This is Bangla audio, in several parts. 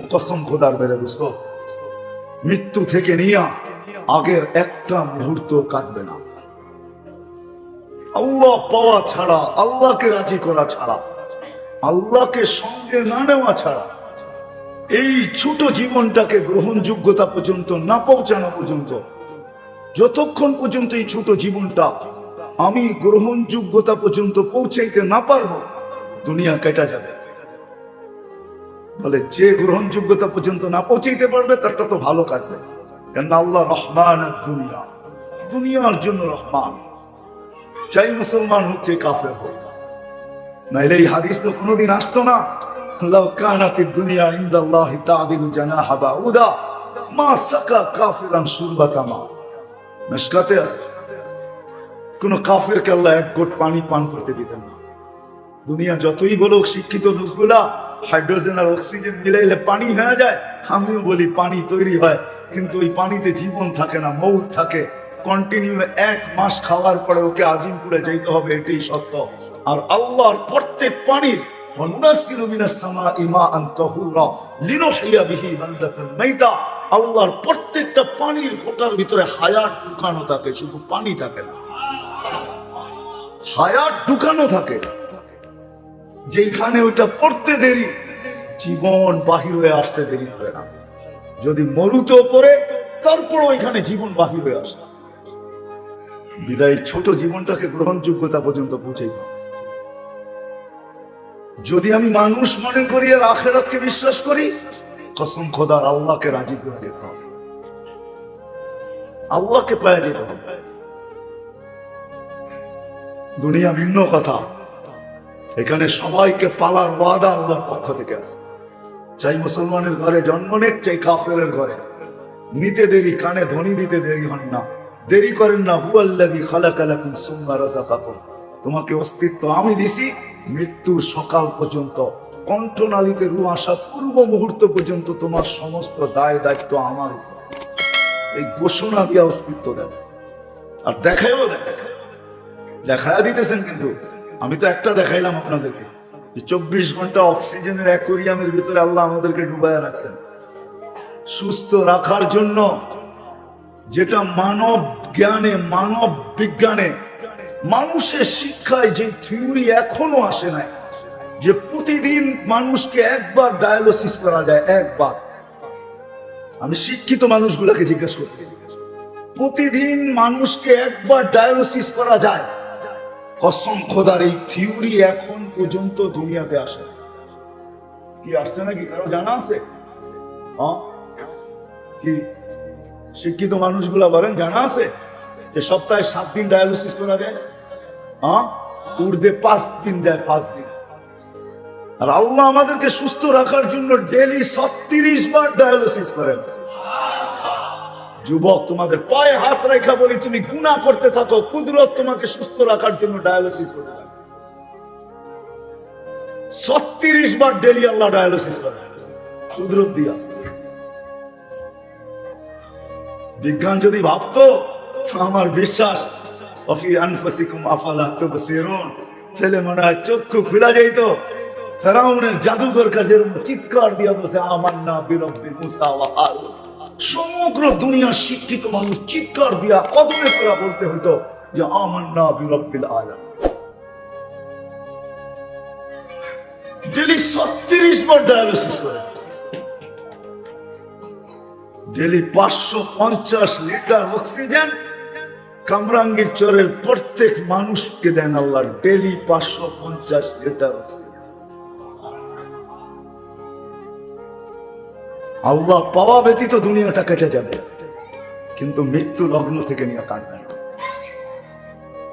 কসম খোদার বেড়ে দোস্ত, মৃত্যু থেকে নিয়ে আগের একটা মুহূর্ত কাটবে না। আল্লাহ পাওয়া ছাড়া, আল্লাহকে রাজি করা ছাড়া, আল্লাহকে সঙ্গে না নেওয়া ছাড়া, এই ছোট জীবনটাকে গ্রহণযোগ্যতা পর্যন্ত, না পৌঁছানো পর্যন্ত, যতক্ষণ পর্যন্ত এই ছোট জীবনটা আমি গ্রহণযোগ্যতা পর্যন্ত পৌঁছাইতে না পারব, দুনিয়া কেটা যাবে। বলে, যে গ্রহণযোগ্যতা পর্যন্ত না পৌঁছাইতে পারবে, তারটা তো ভালো কাটবে। কেন আল্লাহ রহমান দুনিয়া। দুনিয়ার জন্য রহমান। চাই মুসলমান হচ্ছে কাফের হোক। নাইলে এই হাদিস তো কোনোদিন আসতো না। এক গোট পানি পান করতে না। দুনিয়া যতই বলুক, শিক্ষিত লোকগুলা হাইড্রোজেন আর অক্সিজেন মিলাইলে পানি হয়ে যায়। আমিও বলি, পানি তৈরি হয়, কিন্তু ওই পানিতে জীবন থাকে না, মৌত থাকে। কন্টিনিউ এক মাস খাওয়ার পরে ওকে আজিমপুরে যাইতে হবে, এটাই সত্য। আর আল্লাহর প্রত্যেক পানির থাকে, শুধু পানি থাকে না। হায়াত ঢুকানো থাকে। যেখানে ওটা পড়তে দেরি, জীবন বাহির হয়ে আসতে দেরি করে না। যদি মরুতেও পড়ে তারপর ওইখানে জীবন বাহির হয়ে আসে। বিদায় ছোট জীবনটাকে গ্রহণযোগ্যতা পর্যন্ত পৌঁছে দাও। যদি আমি মানুষ মনে করি আর আখেরাতকে বিশ্বাস করি, কসম খোদার আল্লাহকে রাজি করে যেতে হবে আল্লাহকে পায়ে যেতে হবে। দুনিয়া ভিন্ন কথা। এখানে সবাইকে পালার ওয়াদা আল্লাহর পক্ষ থেকে আছে। চাই মুসলমানের ঘরে জন্ম নেক চাই কাফের ঘরে। নিতে দেরি, কানে ধ্বনি দিতে দেরি হন না। দেরি করেন না, হুয়াল্লাযী খালাকালাকুম সুম্মা রাযাকাকুম। তোমাকে অস্তিত্ব আমি দিছি মৃত্যুর সকাল পর্যন্ত। কণ্ঠনালীতে রু আসা পূর্ব মুহূর্ত পর্যন্ত তোমার সমস্ত দায় দায়িত্ব আমার এই ঘোষণা দিয়া অস্তিত্ব দেন। আর দেখাইও দেখ দেখায়া দিতেছেন কিন্তু। আমি তো একটা দেখাইলাম আপনাদেরকে চব্বিশ ঘণ্টা অক্সিজেনের অ্যাকোরিয়ামের ভিতরে আল্লাহ আমাদেরকে ডুবাইয়া রাখছেন। সুস্থ রাখার জন্য যেটা মানব জ্ঞানে, মানব বিজ্ঞানে, মানুষের শিক্ষায় যে থিওরি এখনও আসে নাই, যে প্রতিদিন মানুষকে একবার ডায়ালিসিস করা যায়, একবার। আমি শিক্ষিত মানুষগুলোকে জিজ্ঞেস করছি প্রতিদিন মানুষকে একবার ডায়ালিসিস করা যায়? কসম খোদার এই থিওরি এখন পর্যন্ত দুনিয়াতে আসে কি আসছে নাকি? কারও জানা আছে? হ্যাঁ? কি? শিক্ষিত মানুষগুলা বলেন, জানা আছে? যে সপ্তাহে সাত দিন ডায়ালিসিস করা যায়? হ্যাঁ? উর্দে পাঁচ দিন যায়, পাঁচ দিন। আর আল্লাহ আমাদেরকে সুস্থ রাখার জন্য ডেলি ছত্রিশ বার ডায়ালিসিস করেন। যুবক, তোমাদের পায়ে হাত রেখা বলি, তুমি গুণা করতে থাকো, কুদরত তোমাকে সুস্থ রাখার জন্য ডায়ালিসিস থাকো ছত্রিশ বার ডেলি আল্লাহ ডায়ালিসিস করে কুদরত দিয়া। বিজ্ঞান যদি ভাবতো, আমার বিশ্বাস, অফি আনফাসিকুম ফেলে মনে হয় চক্ষু খুলা যাইতো। ফেরাউনের জাদুঘর কাজের চিৎকার দিয়া বসে আমার না বিরব্বি মুসা ওয়া সমগ্র দুনিয়ার শিক্ষিত মানুষ চিৎকার দিয়া কদমে করা বলতে হতো যে আমার না বিরব্বিল আলম ডেলি ছত্রিশ বার ডায়ালিসিস করে। ডেলি পাঁচশো পঞ্চাশ লিটার অক্সিজেন কামরাঙ্গীর চরের প্রত্যেক মানুষকে দেন আল্লাহ ডেলি পাঁচশো পঞ্চাশ লিটার অক্সিজেন। আল্লাহ পাওয়া ব্যতীত দুনিয়াটা কেটে যাবে। কিন্তু মৃত্যু লগ্ন থেকে নিয়ে কাটবে না।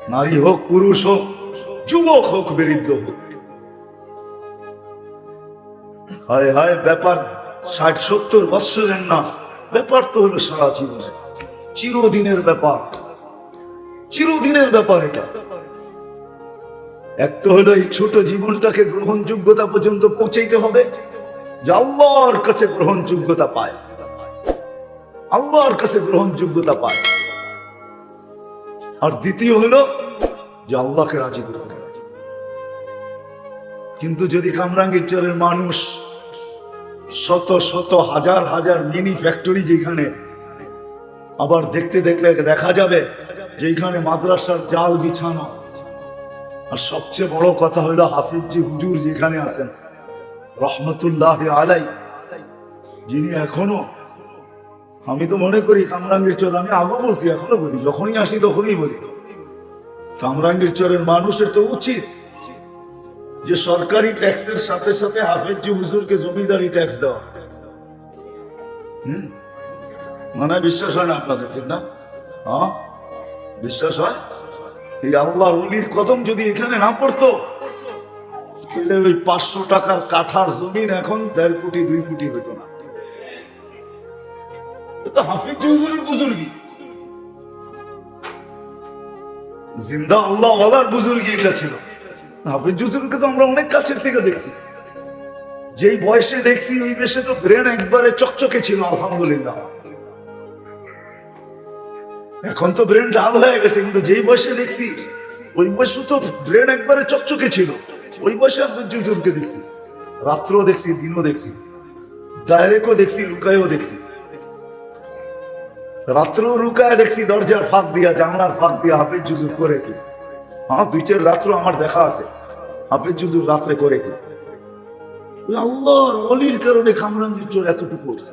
নারী হোক, পুরুষ হোক, যুবক হোক, বৃদ্ধ হোক। হায় হায়, ব্যাপার ষাট সত্তর বৎসরের না, ব্যাপার তো হলো সারা জীবনে। চিরদিনের ব্যাপার। চিরদিনের ব্যাপার এটা। এক তো হলো এই ছোট জীবনটাকে গ্রহণযোগ্যতা পর্যন্ত পৌঁছাইতে হবে। যে আল্লাহর কাছে গ্রহণযোগ্যতা পায়। আল্লাহর কাছে গ্রহণযোগ্যতা পায়। আর দ্বিতীয় হলো যে আল্লাহকে রাজি করতে কিন্তু যদি কামরাঙ্গীর চরের মানুষ শত শত হাজার হাজার মিনি ফ্যাক্টরি যেখানে আবার দেখতে দেখলে দেখা যাবে যে এখানে মাদ্রাসার জাল বিছানো। আর সবচেয়ে বড় কথা হলো হাফিজি হুজুর যেখানে আছেন রহমতুল্লাহ আলাই, যিনি এখনও, আমি তো মনে করি কামরাঙ্গীর চোর, আমি আগে বলছি, এখনও বলি, যখনই আসি তখনই বলি। কামরাঙ্গীর চোরের মানুষের তো উচিত যে সরকারি ট্যাক্সের সাথে সাথে হাফেজি হুজুরকে জমিদারি ট্যাক্স দেওয়া। হুম? মানে বিশ্বাস হয় না আপনাদের, ঠিক না? হ্যাঁ বিশ্বাস হয়? এই আল্লাহর উলির কদম যদি এখানে না পড়তো তাহলে ওই পাঁচশো টাকার কাঠার জমিন এখন দেড় কোটি, দুই কোটি না। হাফিজ হুজুরের বুজুর্গি। জিন্দা আল্লাহ বুজুর্গি এটা ছিল। হাফিজ হুজুরকে তো আমরা অনেক কাছের থেকে দেখছি। যেই বয়সে দেখছি ওই বয়সে তো ব্রেন একবারে চকচকে ছিল, আলহামদুলিল্লাহ। এখন তো ব্রেন ডাল হয়ে গেছে, কিন্তু যেই বয়সে দেখছি, ওই বয়সে তো ব্রেন একবারে চকচকে ছিল। ওই বয়সে হাফিজ হুজুরকে দেখছি। রাত্রও দেখছি, দিনও দেখছি। ডাইরেক্টও দেখছি, লুকায়ও দেখছি। রাত্রেও লুকায় দেখছি, দরজার ফাঁক দিয়া, জানলার ফাঁক দিয়া, হাফিজ জুজুর করে কি? হ্যাঁ দুই চার রাত্র আমার দেখা আছে। হাফিজ জুজুর রাত্রে করে কি? আল্লাহর অলির কারণে কামরাঙ্গির চোর এতটুকু উঠছে।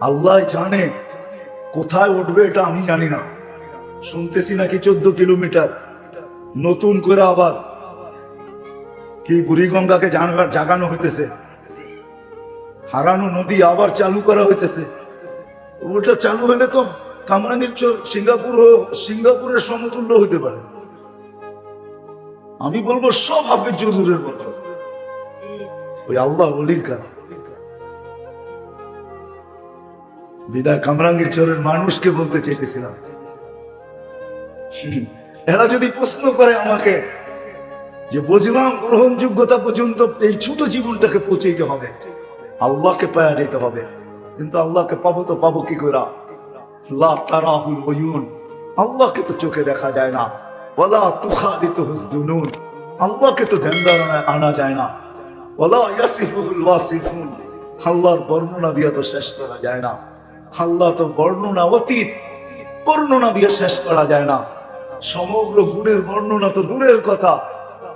আল্লাহ জানে কোথায় উঠবে এটা আমি জানি না। শুনতেছি নাকি চোদ্দ কিলোমিটার। নতুন করে আবার কি বুড়িগঙ্গাকে জানবার জাগানো হইতেছে? হারানো নদী আবার চালু করা হইতেছে। ওটা চালু হলে তো কামরাঙ্গীর চোর সিঙ্গাপুর সিঙ্গাপুরের সমতুল্য হইতে পারে। আমি বলব সব হাফিজ জরুরের মতো। ওই আল্লাহ অলির কারণ। বিদায় কামরাঙ্গীর চোরের মানুষকে বলতে চেয়েছিলাম এরা যদি প্রশ্ন করে আমাকে যে বুঝলাম গ্রহণযোগ্যতা পর্যন্ত এই ছোট জীবনটাকে পৌঁছাইতে হবে। আল্লাহকে পাওয়া যেতে হবে। কিন্তু আল্লাহকে পাবো তো পাবো কি করে আল্লাহকে তো চোখে দেখা যায় না। ওয়ালা তুখালিতুহুদ দুনুন আল্লাহকে তো ধ্যান ধারণায় আনা যায় না। ওয়ালা ইয়াসিফুহুল ওয়াসিফুন। আল্লাহর বর্ণনা দিয়ে তো শেষ করা যায় না। আল্লাহ তো বর্ণনা অতীত, বর্ণনা দিয়ে শেষ করা যায় না। সমগ্র গুণের বর্ণনা তো দূরের কথা।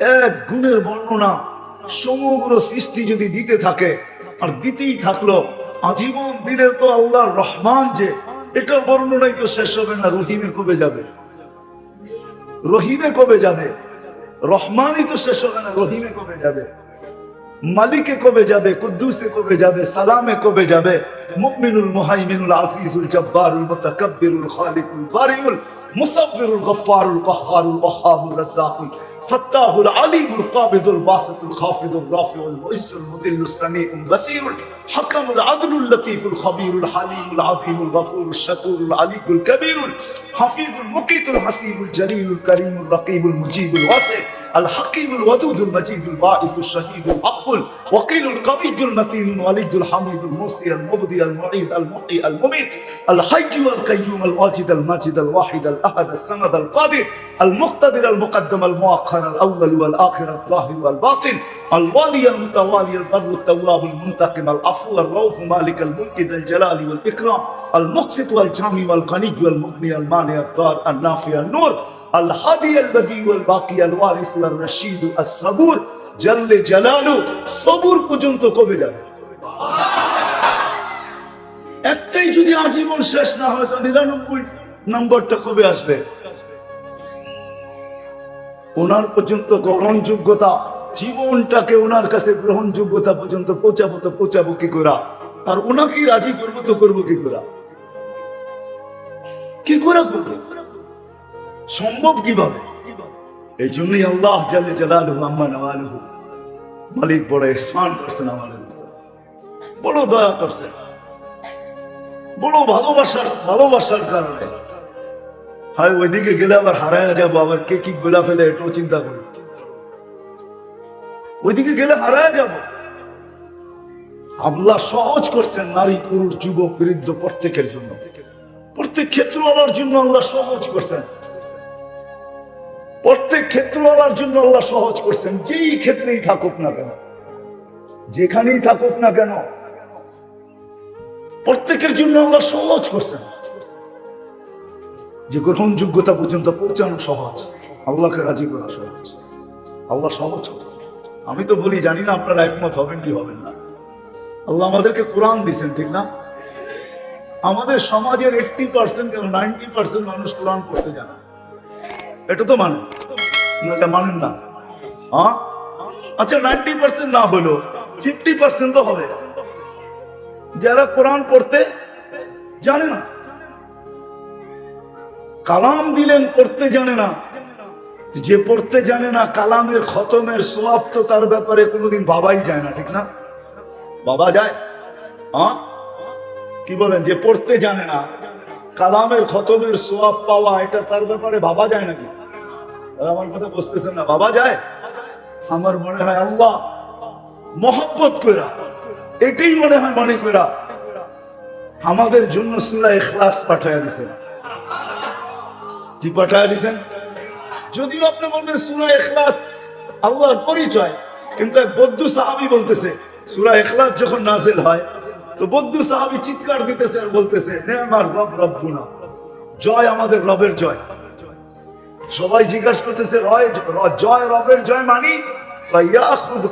এক গুণের বর্ণনা সমগ্র সৃষ্টি যদি দিতে থাকে, আর দিতেই থাকল, আজীবন দিনের তো আল্লাহর রহমান যে, এটার বর্ণনাই তো শেষ হবে না, রহিমে কবে যাবে? রহিমে কবে যাবে? রহমানই তো শেষ হবে না, রহিমে কবে যাবে? মালিকে কবে যাবে? কুদ্দুসে কবে যাবে? সালামে কবে যাবে? মুমিনুল মুহাইমিনুল আসিসুল জব্বারুল মুতাকাব্বিরুল খালিকুল বারিউল মুসাব্বিরুল গফফারুল কহ্হারুল ওয়াহ্হাবুর রাজ্জাকুল فتاه العليم القابض الباسط الخافض الرافع المؤس المذل السميع البصير الحكم العدل اللطيف الخبير الحليم العظيم الغفور الشكور العلي الكبير الحفيظ المقيت الحسيب الجليل الكريم الرقيب المجيب الواسع الحكيم الودود المجيد الباعث الشهيد الأقبل وقيل القوي المتين الوليد الحميد الموصي المبدي المعيد المحيي المميت الحي والقيوم الواجد الماجد الواحد الأحد الصمد القادر المقتدر المقدم المؤخر الأول والآخر الظاهر والباطن الوالي المتوالي البر التواب المنتقم العفو الرؤوف مالك الملك ذا الجلال والإكرام المقسط والجامع والغني والمغني المانع الضار النافع النور الهادي البديع والباقي الوارث ওনার পর্যন্ত গ্রহণযোগ্যতা, জীবনটাকে ওনার কাছে গ্রহণযোগ্যতা পর্যন্ত পৌঁছাবো তো পৌঁছাবো কি করা? আর ওনাকে রাজি করব তো করব কি করা? কি করা করবে? সম্ভব কীভাবে? এই জন্যই আল্লাহ আম্মা মালিক বড় ইহসান করছেন আমাদের বড় দয়া করছেন। বড় ভালোবাসার ভালোবাসার কারণে। হয়, ওইদিকে গেলে আবার হারায় যাব, আবার কে কি গোলা ফেলে এটাও চিন্তা করি। ওইদিকে গেলে হারায় যাব। আল্লাহ সহজ করছেন নারী, পুরুষ, যুবক, বৃদ্ধ প্রত্যেকের জন্য। প্রত্যেক ক্ষেত্র ক্ষেত্রওয়ালার জন্য আল্লাহ সহজ করছেন। প্রত্যেক ক্ষেত্রওয়ালার জন্য আল্লাহ সহজ করছেন, যেই ক্ষেত্রেই থাকুক না কেন, যেখানেই থাকুক না কেন, প্রত্যেকের জন্য আল্লাহ সহজ করছেন। যে গ্রহণযোগ্যতা পর্যন্ত পৌঁছানো সহজ, আল্লাহকে রাজি করা সহজ, আল্লাহ সহজ করছেন। আমি তো বলি, জানি না আপনারা একমত হবেন কি হবেন না। আল্লাহ আমাদেরকে কোরআন দিচ্ছেন ঠিক না? আমাদের সমাজের এইটটি পার্সেন্ট কেন নাইনটি পার্সেন্ট মানুষ কোরআন পড়তে জানে এটা তো মানেন না মানেন না। হ্যাঁ? আচ্ছা নাইনটি পার্সেন্ট না হলো ফিফটি পার্সেন্ট তো হবে। যারা কোরআন পড়তে জানে না, কালাম দিলেন পড়তে জানে না, যে পড়তে জানে না, কালামের খতমের সোয়াব তো তার ব্যাপারে কোনোদিন বাবাই যায় না, ঠিক না? বাবা যায়। হ্যাঁ? কি বলেন, যে পড়তে জানে না কালামের খতমের সোয়াব পাওয়া, এটা তার ব্যাপারে ভাবা যায় নাকি? আমার কথা বুঝতেছেন না বাবা যায়? আমার মনে হয় আল্লাহ মহব্বত কইরা, এটাই মনে হয় মনে কইরা আমাদের জন্য সুরা এখলাস পাঠাইয়া দিছেন। কি পাঠাইয়া দিছেন? যদিও আপনি বলবেন সুরা এখলাস আল্লাহর পরিচয়, কিন্তু বৌদ্ধ সাহাবি বলতেছে, সুরা এখলাস যখন নাজিল হয় তো বদ্ধু সাহাবি চিৎকার দিতেছে আর বলতেছে রব জয় আমাদের রবের জয়। সবাই জিজ্ঞাসা করতেছে, রয় জয় রবের জয় মানি? ইয়াখুদ